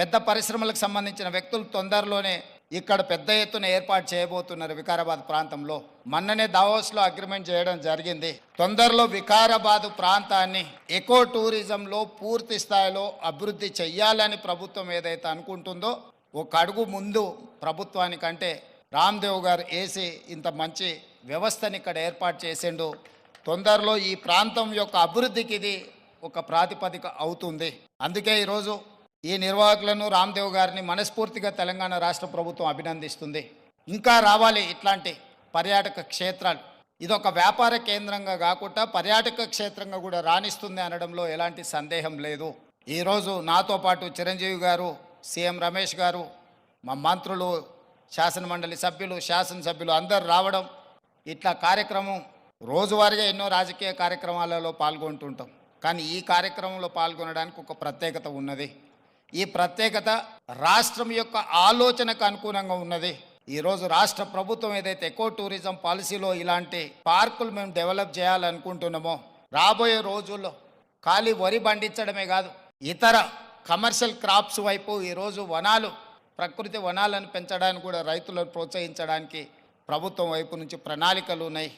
పెద్ద పరిశ్రమలకు సంబంధించిన వ్యక్తులు తొందరలోనే ఇక్కడ పెద్ద ఎత్తున ఏర్పాటు చేయబోతున్నారు వికారాబాద్ ప్రాంతంలో. మొన్ననే దావోస్లో అగ్రిమెంట్ చేయడం జరిగింది. తొందరలో వికారాబాద్ ప్రాంతాన్ని ఎకో టూరిజంలో పూర్తి స్థాయిలో అభివృద్ధి చెయ్యాలని ప్రభుత్వం ఏదైతే అనుకుంటుందో ఒక అడుగు ముందు ప్రభుత్వానికంటే రామ్దేవ్ గారు వేసి ఇంత మంచి వ్యవస్థని ఇక్కడ ఏర్పాటు చేసిండు. తొందరలో ఈ ప్రాంతం యొక్క అభివృద్ధికి ఇది ఒక ప్రాతిపదిక అవుతుంది. అందుకే ఈరోజు ఈ నిర్వాహకులను రామ్దేవ్ గారిని మనస్ఫూర్తిగా తెలంగాణ రాష్ట్ర ప్రభుత్వం అభినందిస్తుంది. ఇంకా రావాలి ఇట్లాంటి పర్యాటక క్షేత్రాలు. ఇదొక వ్యాపార కేంద్రంగా కాకుండా పర్యాటక క్షేత్రంగా కూడా రాణిస్తుంది అనడంలో ఎలాంటి సందేహం లేదు. ఈరోజు నాతో పాటు చిరంజీవి గారు సీఎం రమేష్ గారు మా మంత్రులు శాసనమండలి సభ్యులు శాసనసభ్యులు అందరు రావడం ఇట్లా కార్యక్రమం రోజువారీగా ఎన్నో రాజకీయ కార్యక్రమాలలో పాల్గొంటుంటాం. కానీ ఈ కార్యక్రమంలో పాల్గొనడానికి ఒక ప్రత్యేకత ఉన్నది. ఈ ప్రత్యేకత రాష్ట్రం యొక్క ఆలోచనకు అనుగుణంగా ఉన్నది. ఈరోజు రాష్ట్ర ప్రభుత్వం ఏదైతే ఎకో టూరిజం పాలసీలో ఇలాంటి పార్కులు మేము డెవలప్ చేయాలనుకుంటున్నామో రాబోయే రోజుల్లో ఖాళీ వరి పండించడమే కాదు ఇతర కమర్షియల్ క్రాప్స్ వైపు ఈరోజు వనాలు ప్రకృతి వనాలను పెంచడానికి కూడా రైతులను ప్రోత్సహించడానికి ప్రభుత్వం వైపు నుంచి ప్రణాళికలు ఉన్నాయి.